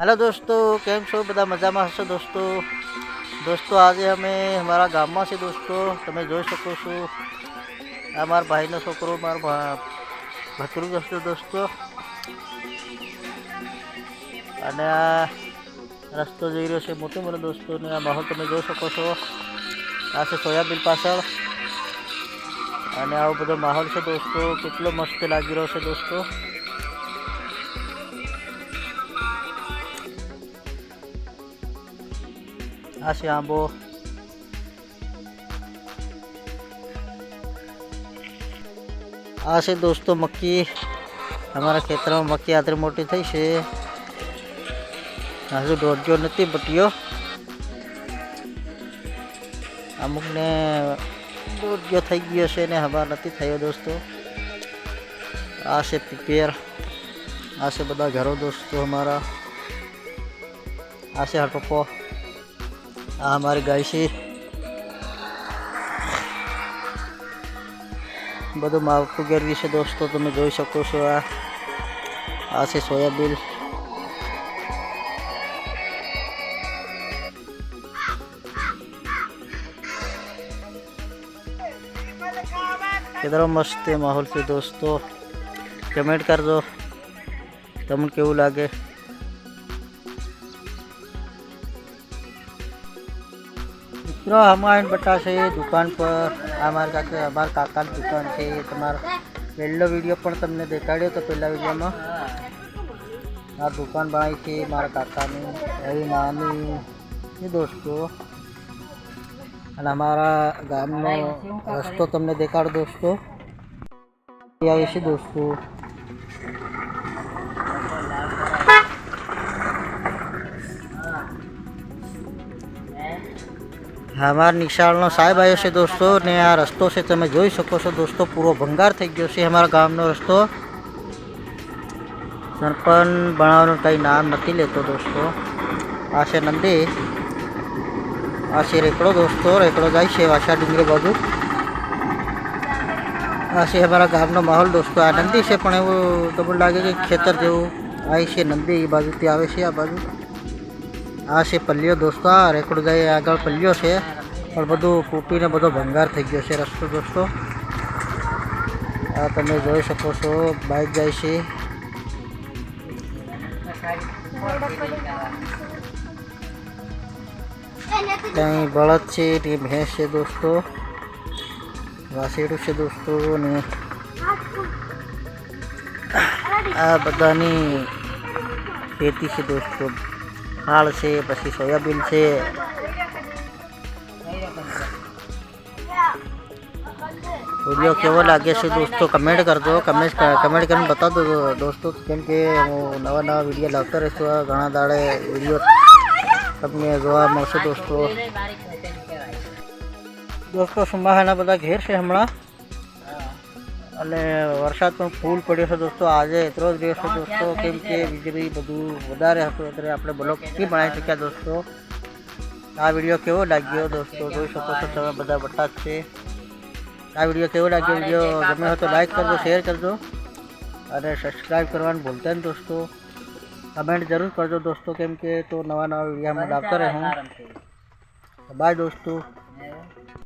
hello दोस्तों केमशो बड़ा मजा आ रहा है दोस्तों दोस्तों आज है हमें हमारा गांव में से दोस्तों तुम्हें જોઈ શકો છો અમાર ભાઈનો છોકરો માર ભા ભત્રીજો છોકરો दोस्तों அட rastu jail ro se motu mara dosto ne maha tumhe jo શકો છો આસે સોયા ビル પાસલ અમે આવતો માહોલ છે दोस्तों કેટલો મસ્ત લાગી રહ્યો છે દોસ્તો Asiambo આ છે દોસ્તો મક્કી અમારા ખેતરમાં મક્કી આદરી મોટી થઈ છે હજુ દોડ્યો નથી બટીયો અમુકને દોડ્યો થઈ ગયો છે ને હવા નથી થયો દોસ્તો આ છે પીપેર આ છે બધા ઘરો દોસ્તો અમારા આ છે હડપપ્પો हमारे गाय शेर બધું માવઠું ગેરવી છે દોસ્તો તમે જોઈ શકો છો આ આ છે સોયાબીન કેટલો મસ્ત માહોલ છે દોસ્તો કમેન્ટ કરજો તમને કેવું લાગે જો અમારે બટા છે દુકાન પર અમારા કાકા અમારા કાકાની દુકાન છે તમારો પહેલો વિડીયો પણ તમને દેખાડ્યો તો પહેલા વિડીયોમાં આ દુકાન બનાવી છે મારા કાકાની એવી માની એ દોસ્તો અને અમારા ગામનો રસ્તો તમને દેખાડો દોસ્તો આવે છે દોસ્તો હમાર નિશાળનો સાહેબ આવ્યો છે દોસ્તો ને આ રસ્તો છે તમે જોઈ શકો છો દોસ્તો પૂરો ભંગાર થઈ ગયો છે અમારા ગામનો રસ્તો સરપંચ ભણાવવાનું કંઈ નામ નથી લેતો દોસ્તો આ છે નંદી આ છે રેકડો દોસ્તો રેકડો જાય છે વાસા ડુંગરી બાજુ આ છે અમારા ગામનો માહોલ દોસ્તો આ નંદી છે પણ એવું તમને લાગે કે ખેતર જેવું આવી છે નંદી એ બાજુથી આવે છે આ બાજુ आशे पल्लियो दोस्तों रिकॉर्ड गए आगे पल्लियो से और बदो कुपी ने बदो भंगार થઈ ગયો છે રસ્તો દોસ્તો આ તમે જોઈ શકો છો બાઈક ગઈ છે આ કઈ બળદ છે એ ભેંસે દોસ્તો વાસીડુ છે દોસ્તો ને આ પતની ખેતી છે દોસ્તો હાળ છે પછી સોયાબીન છે વિડીયો કેવો લાગે છે દોસ્તો કમેન્ટ કરજો કમેન્ટ કમેન્ટ કરીને બતાવજો દોસ્તો કેમ કે હું નવા નવા વિડીયો લાવતો રહીશું ઘણા દાડે વિડીયો તમને જોવા મળશે દોસ્તો દોસ્તો સુમાહાના બધા ઘેર છે હમણાં અને વરસાદ પણ ફૂલ પડ્યો છે દોસ્તો આજે એટલો જ રહ્યો છે દોસ્તો કેમ કે વીજળી બધું વધારે હતું એટલે આપણે બ્લોક નહીં બનાવી શક્યા દોસ્તો આ વિડીયો કેવો લાગ્યો દોસ્તો જોઈ શકો છો તમે બધા બટા છે આ વિડીયો કેવો લાગ્યો વિડીયો ગમ્યો હોય તો લાઈક કરજો શેર કરજો અને સબસ્ક્રાઈબ કરવાનું ભૂલતા નહીં દોસ્તો કમેન્ટ જરૂર કરજો દોસ્તો કેમ કે તો નવા નવા વિડીયામાં લાવતા રહે બાય દોસ્તો